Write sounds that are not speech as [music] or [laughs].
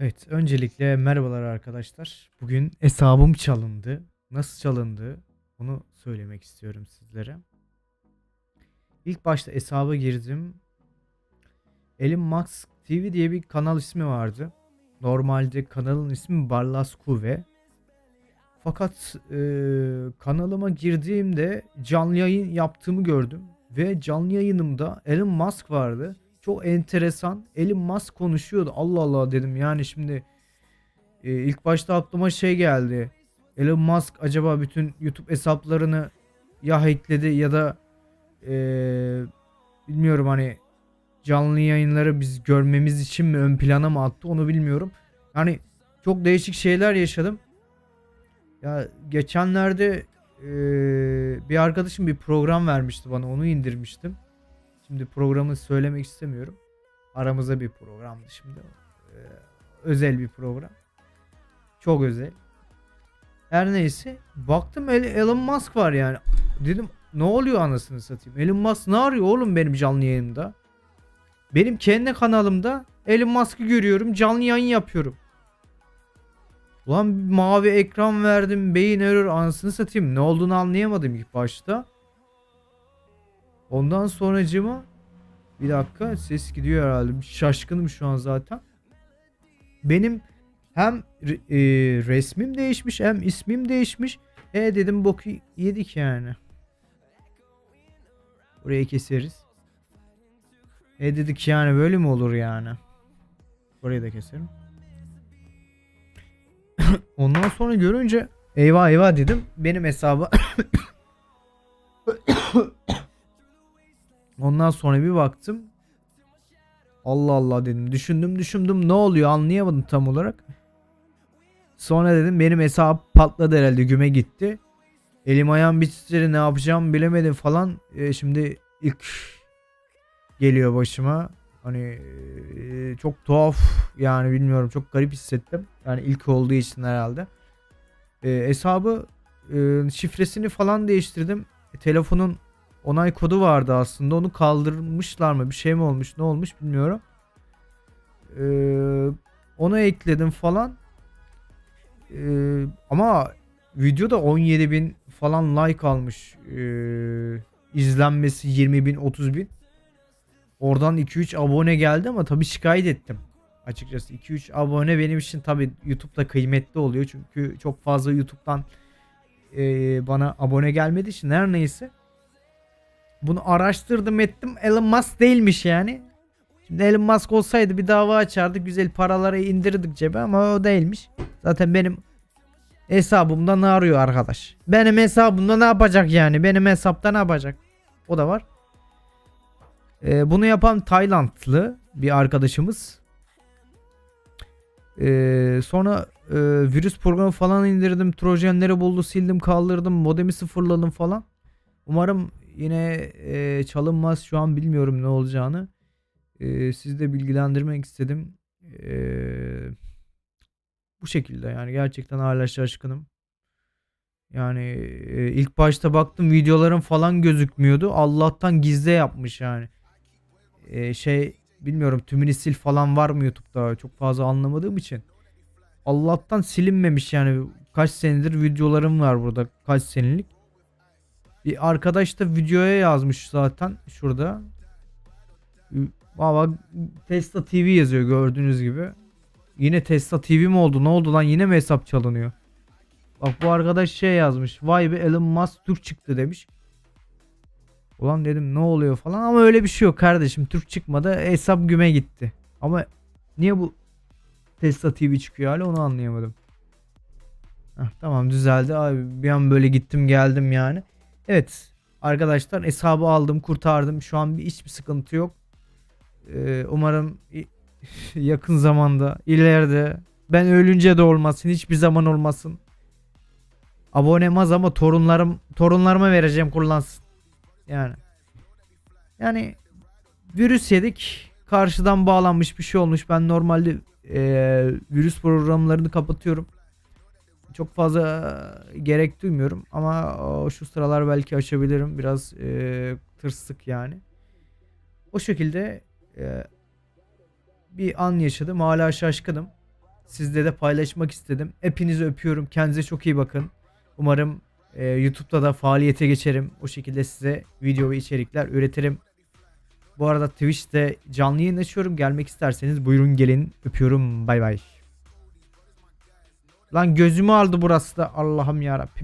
Evet, öncelikle merhabalar arkadaşlar. Bugün hesabım çalındı. Nasıl çalındı? Onu söylemek istiyorum sizlere. İlk başta hesaba girdim. Elon Musk TV diye bir kanal ismi vardı. Normalde kanalın ismi Barlas Kuve. Fakat e, kanalıma girdiğimde canlı yayın yaptığımı gördüm. Ve canlı yayınımda Elon Musk vardı. Çok enteresan. Elon Musk konuşuyordu. Allah Allah dedim. Yani şimdi e, ilk başta aklıma şey geldi. Elon Musk acaba bütün YouTube hesaplarını ya hackledi ya da e, bilmiyorum hani canlı yayınları biz görmemiz için mi ön plana mı attı onu bilmiyorum. Yani çok değişik şeyler yaşadım. Ya geçenlerde e, bir arkadaşım bir program vermişti bana onu indirmiştim. Şimdi programı söylemek istemiyorum. Aramızda bir programdı şimdi. Ee, özel bir program. Çok özel. Her neyse. Baktım El- Elon Musk var yani. Dedim ne oluyor anasını satayım. Elon Musk ne arıyor oğlum benim canlı yayınımda? Benim kendi kanalımda Elon Musk'ı görüyorum. Canlı yayın yapıyorum. Ulan mavi ekran verdim. Beyin error anasını satayım. Ne olduğunu anlayamadım ilk başta. Ondan sonracıma bir dakika ses gidiyor herhalde. Şaşkınım şu an zaten. Benim hem e, resmim değişmiş hem ismim değişmiş. E dedim boku yedik yani. Burayı keseriz. E dedik yani böyle mi olur yani? Burayı da keserim. [coughs] Ondan sonra görünce eyvah eyvah dedim. Benim hesabı Ondan sonra bir baktım. Allah Allah dedim. Düşündüm düşündüm ne oluyor anlayamadım tam olarak. Sonra dedim benim hesap patladı herhalde güme gitti. Elim ayağım bir titredi ne yapacağım bilemedim falan. E, şimdi ilk geliyor başıma. Hani e, çok tuhaf yani bilmiyorum çok garip hissettim. Yani ilk olduğu için herhalde. E, hesabı e, şifresini falan değiştirdim. E, telefonun onay kodu vardı aslında. Onu kaldırmışlar mı? Bir şey mi olmuş? Ne olmuş bilmiyorum. Ee, onu ekledim falan. Ee, ama videoda 17 bin falan like almış. Ee, izlenmesi 20 bin 30 bin. Oradan 2-3 abone geldi ama tabii şikayet ettim. Açıkçası 2-3 abone benim için tabii YouTube'da kıymetli oluyor. Çünkü çok fazla YouTube'dan ee, bana abone gelmediği için her neyse. Bunu araştırdım ettim. Elon Musk değilmiş yani. Şimdi Elon Musk olsaydı bir dava açardık. Güzel paraları indirdik cebe ama o değilmiş. Zaten benim hesabımda ne arıyor arkadaş? Benim hesabımda ne yapacak yani? Benim hesapta ne yapacak? O da var. Ee, bunu yapan Taylandlı bir arkadaşımız. Ee, sonra e, virüs programı falan indirdim. Trojanları buldu, sildim, kaldırdım, modemi sıfırladım falan. Umarım yine e, çalınmaz. Şu an bilmiyorum ne olacağını. E, sizi de bilgilendirmek istedim. E, bu şekilde yani gerçekten hala şaşkınım. Yani e, ilk başta baktım videolarım falan gözükmüyordu. Allah'tan gizli yapmış yani. E, şey bilmiyorum tümünü sil falan var mı YouTube'da çok fazla anlamadığım için. Allah'tan silinmemiş yani kaç senedir videolarım var burada kaç senelik. Bir arkadaş da videoya yazmış zaten şurada. Valla Tesla TV yazıyor gördüğünüz gibi. Yine Tesla TV mi oldu? Ne oldu lan? Yine mi hesap çalınıyor? Bak bu arkadaş şey yazmış. Vay be Elon Musk Türk çıktı demiş. Ulan dedim ne oluyor falan ama öyle bir şey yok kardeşim. Türk çıkmadı. Hesap güme gitti. Ama niye bu Tesla TV çıkıyor hala onu anlayamadım. Heh, tamam düzeldi. Abi bir an böyle gittim geldim yani. Evet arkadaşlar hesabı aldım kurtardım. Şu an bir hiçbir sıkıntı yok. Ee, umarım [laughs] yakın zamanda ileride ben ölünce de olmasın hiçbir zaman olmasın. Abonem az ama torunlarım torunlarıma vereceğim kullansın. Yani. Yani virüs yedik. Karşıdan bağlanmış bir şey olmuş. Ben normalde eee, virüs programlarını kapatıyorum çok fazla gerek duymuyorum ama şu sıralar belki açabilirim biraz e, tırsık yani o şekilde e, bir an yaşadım hala şaşkınım sizle de paylaşmak istedim. Hepinizi öpüyorum. Kendinize çok iyi bakın. Umarım e, YouTube'da da faaliyete geçerim. O şekilde size video ve içerikler üretirim. Bu arada Twitch'te canlı yayın açıyorum. Gelmek isterseniz buyurun gelin. Öpüyorum. Bay bay. Lan gözümü aldı burası da. Allah'ım yarabbim.